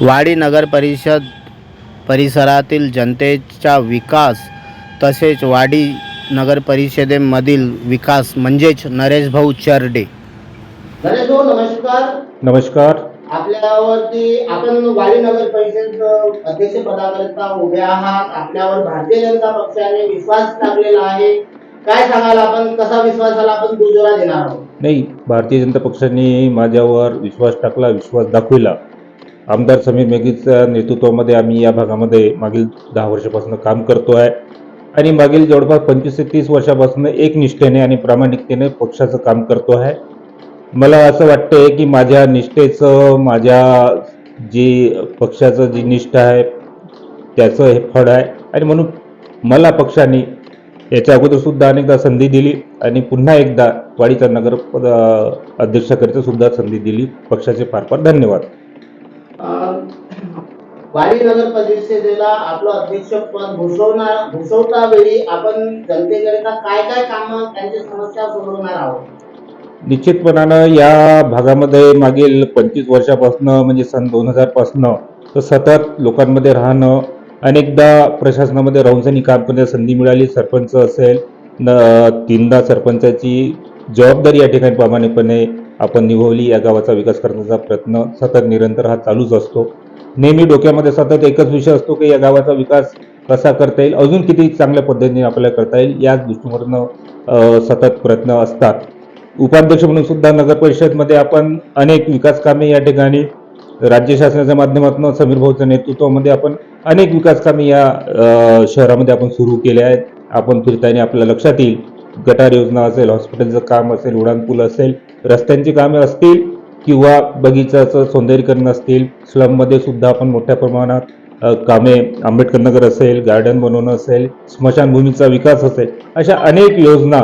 वाडी नगर परिषद परिसरातील जनतेचा विकास तसेच वाडी नगर परिषदेमधील विकास म्हणजेच नरेश भाऊ चर्डे. नरेश भाऊ नमस्कार. नमस्कार. आपल्यावरती आपण वाडी नगर परिषद अध्यक्ष पदाकरिता उभे आहात. आपल्यावर भारतीय जनता पक्षाने विश्वास टाकलेला आहे. काय सांगाल आपण? कसा विश्वासाला आपण दुजोरा देणार आहोत? नाही भारतीय जनता पक्षाने माझ्यावर विश्वास टाकला विश्वास दाखविला. आमदार समीर मेघीच्या नेतृत्वामध्ये आम्ही या भागामध्ये मागील दहा वर्षापासून काम करतो आहे. आणि मागील जवळपास पंचवीस ते तीस वर्षापासून एक निष्ठेने आणि प्रामाणिकतेने पक्षाचं काम करतो आहे. मला असं वाटतंय की माझ्या निष्ठेचं माझ्या जी पक्षाचं जी निष्ठा आहे त्याचं हे फळ आहे. आणि म्हणून मला पक्षाने याच्या अगोदरसुद्धा अनेकदा संधी दिली आणि पुन्हा एकदा वाडीचा नगर अध्यक्षाकरिता सुद्धा संधी दिली. पक्षाचे फार फार धन्यवाद. वाडी नगर परिषदेला आपलं अध्यक्षपद भूषवणार भूषवता वेळी आपण जनतेकरिता काय काय काम त्यांची समस्या सोडवणार आहोत? निश्चितपणानं या भागामध्ये मागील पंचवीस वर्षापासून म्हणजे सन दोन हजारपासनं तर सतत लोकांमध्ये राहणं अनेकदा प्रशासनामध्ये राहूनसनी काम करण्याची संधी मिळाली सरपंच असेल न तीनदा सरपंचाची जबाबदारी या ठिकाणी प्रामाणिकपणे आपण निभवली या गावाचा विकास करण्याचा प्रयत्न सतत निरंतर हा चालूच असतो. नेहमी डोक्यामध्ये सतत एकच विषय असतो की या गावाचा विकास कसा करता येईल? अजून किती चांगल्या पद्धतीने आपल्याला करता येईल याच दृष्टीवरनं सतत प्रयत्न असतात. उपाध्यक्ष म्हणून सुद्धा नगर परिषदमध्ये आपण अनेक विकास कामे या ठिकाणी राज्य शासनाच्या माध्यमातून समीर भाऊच्या नेतृत्वामध्ये आपण अनेक विकास कामे या शहरामध्ये आपण सुरू केले आहेत. आपण फिरताना आपल्या लक्षात येईल. गटार योजना असेल हॉस्पिटलचं काम असेल उडानपूल असेल रस्त्यांची कामे असतील किंवा बगीचाचं सौंदर्यीकरण असतील स्लममध्ये सुद्धा आपण मोठ्या प्रमाणात कामे आंबेडकर नगर असेल गार्डन बनवणं असेल स्मशानभूमीचा विकास असेल अशा अनेक योजना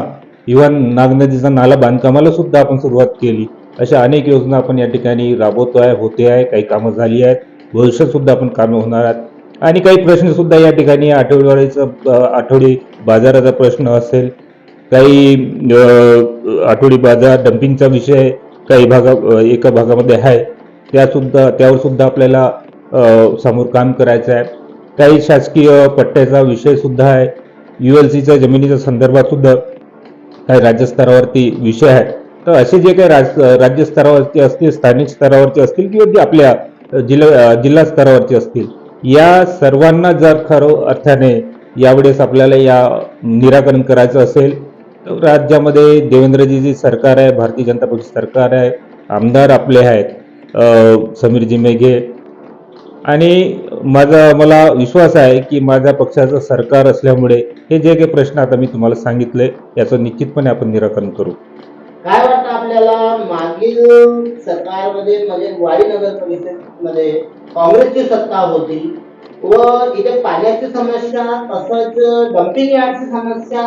इव्हन नागनदीचा नाला बांधकामाला सुद्धा आपण सुरुवात केली. अशा अनेक योजना आपण या ठिकाणी राबवतो आहे होते आहे काही कामं झाली आहेत भविष्यात सुद्धा आपण कामे होणार आहेत. आणि काही प्रश्न सुद्धा या ठिकाणी आठवडीवारीचं आठवडी बाजाराचा प्रश्न असेल. काही आठवडी बाजार डम्पिंगचा विषय काही भागा एका भागामध्ये आहे त्यासुद्धा त्यावर सुद्धा आपल्याला समोर काम करायचं आहे. काही शासकीय पट्ट्याचा विषय सुद्धा आहे. यू एल सीच्या जमिनीच्या संदर्भात सुद्धा काही राज्यस्तरावरती विषय आहे तर असे जे काही राज राज्यस्तरावरती असतील स्थानिक स्तरावरचे असतील किंवा जे आपल्या जिल्हा जिल्हा स्तरावरचे असतील या सर्वांना जर खरं अर्थाने यावेळेस आपल्याला या निराकरण करायचं असेल राज्यामध्ये देवेंद्रजी सरकार आहे भारतीय जनता पक्ष सरकार आहे आमदार आपले आहेत समीरजी मेघे. आणि माझा मला विश्वास आहे की माझ्या पक्षाचं सरकार असल्यामुळे हे जे काही प्रश्न आता मी तुम्हाला सांगितले याचं निश्चितपणे आपण निराकरण करू. काय वाटतं आपल्याला? मागील सरकारमध्ये म्हणजे वाडी नगर परिषदेमध्ये काँग्रेसची सत्ता होती व इथे पाण्याची समस्या तसंच डम्पिंग यार्डची समस्या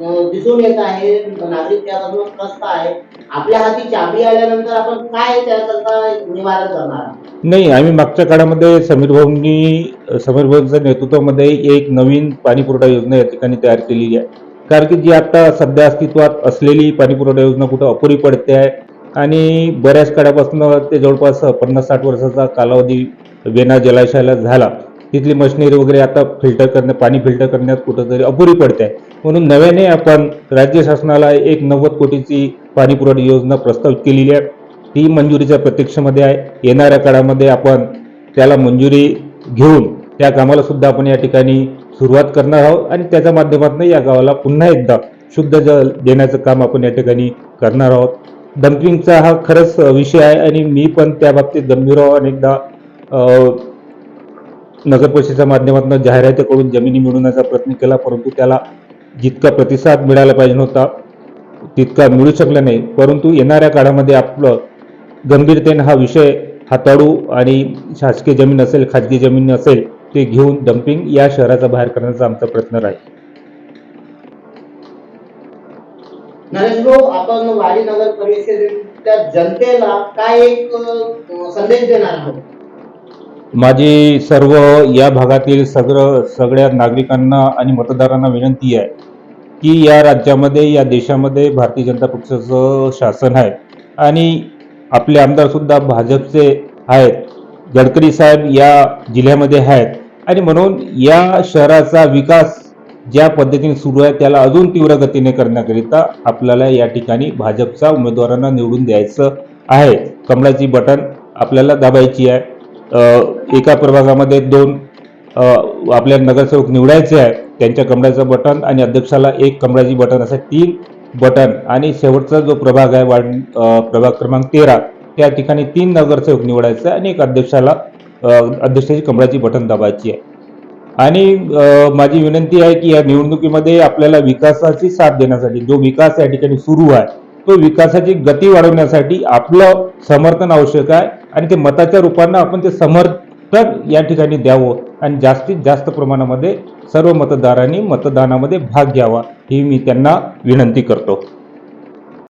दिसून येत आहे. नागरिक त्यापासून त्रस्त आहे. आपल्या हाती चाबी आल्यानंतर आपण काय त्याकरता निवारण करणार नाही आम्ही मागच्या काळामध्ये समीर भाऊंनी समीर भाऊंच्या नेतृत्वामध्ये एक नवीन पाणी पुरवठा योजना या ठिकाणी तयार केलेली आहे. कारण की जी आता सध्या अस्तित्वात असलेली पाणी पुरवठा योजना कुठं अपुरी पडते आहे आणि बऱ्याच काळापासून ते जवळपास पन्नास साठ वर्षाचा कालावधी वेणा जलाशयाला झाला. तिथली मशिनरी वगैरे आता फिल्टर करण्यात पाणी फिल्टर करण्यात कुठंतरी अपुरी पडते आहे. म्हणून नव्याने आपण राज्य शासनाला एक नव्वद कोटीची पाणीपुरवठा योजना प्रस्तावित केलेली आहे. ती मंजुरीच्या प्रतीक्षेमध्ये आहे. येणाऱ्या काळामध्ये आपण त्याला मंजुरी घेऊन त्या कामाला सुद्धा आपण या ठिकाणी सुरुवात करणार आहोत आणि त्याच्या माध्यमातून या गावाला पुन्हा एकदा शुद्ध जल देण्याचं काम आपण या ठिकाणी करणार आहोत. डम्पिंगचा हा खरंच विषय आहे आणि मी पण त्या बाबतीत गंभीर आहो अनेकदा नगरपरिषदेच्या माध्यमातून जाहिराती माध्यमातून जाहिरातीकडून जमिनी मिळवण्याचा प्रयत्न केला परंतु त्याला जितका प्रतिसाद मिळाला पाहिजे होता तितका मिळू शकला नाही. परंतु येणाऱ्या काळामध्ये आपलं गंभीरतेने हा विषय हाताळू आणि शासकीय जमीन असेल खाजगी जमीन असेल ते घेऊन डम्पिंग या शहराचा बाहेर करण्याचा आमचा प्रयत्न राहील. नरेश भाऊ आपण वाडी नगर परिषदेच्या जनतेला काय एक संदेश देणार आहोत? माझी सर्व या भागातील सगळं सगळ्या नागरिकांना आणि मतदारांना विनंती आहे की या राज्यामध्ये या देशामध्ये भारतीय जनता पक्षाचं शासन आहे. आणि आपले आमदारसुद्धा भाजपचे आहेत. गडकरी साहेब या जिल्ह्यामध्ये आहेत. आणि म्हणून या शहराचा विकास ज्या पद्धतीने सुरू आहे त्याला अजून तीव्र गतीने करण्याकरिता आपल्याला या ठिकाणी भाजपचा उमेदवारांना निवडून द्यायचं आहे. कमळाची बटन आपल्याला दाबायची आहे. एका प्रभागामध्ये दोन आपल्या नगरसेवक निवडायचे आहे त्यांच्या कमळाचं बटन आणि अध्यक्षाला एक कमळाची बटन असं तीन बटन आणि शेवटचा जो प्रभाग आहे वार्ड प्रभाग क्रमांक तेरा त्या ठिकाणी तीन नगरसेवक निवडायचं आहे आणि एक अध्यक्षाला अध्यक्षाची कमळाची बटन दाबायची आहे. आणि माझी विनंती आहे की या निवडणुकीमध्ये आपल्याला विकासाची साथ देण्यासाठी जो विकास या ठिकाणी सुरू आहे तो विकासाची गती वाढवण्यासाठी आपलं समर्थन आवश्यक आहे. आणि ते मताच्या रूपानं आपण ते समर्थन या ठिकाणी द्यावं आणि जास्तीत जास्त प्रमाणामध्ये सर्व मतदारांनी मतदानामध्ये भाग घ्यावा ही मी त्यांना विनंती करतो.